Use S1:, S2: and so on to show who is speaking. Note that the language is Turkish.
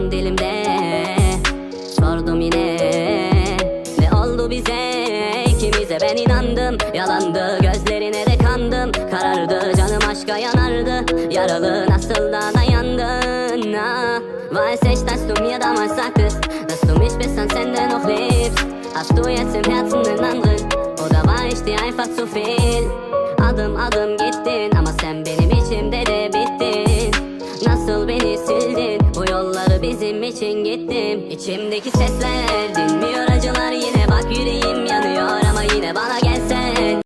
S1: adın dilimde Sordum yine. Ne oldu bize? İkimize ben inandım. Yalandı gözlerine de kandım. Karardı canım aşka yanardı. Yaralı nasıl da dayandın? Ah, Weiß ich, dass du mir damals sagtest Dass du mich bis ans Ende noch liebst Hast du jetzt im Herzen den anderen Oder war ich dir einfach zu viel için gittim. İçimdeki sesler dinmiyor acılar yine bak.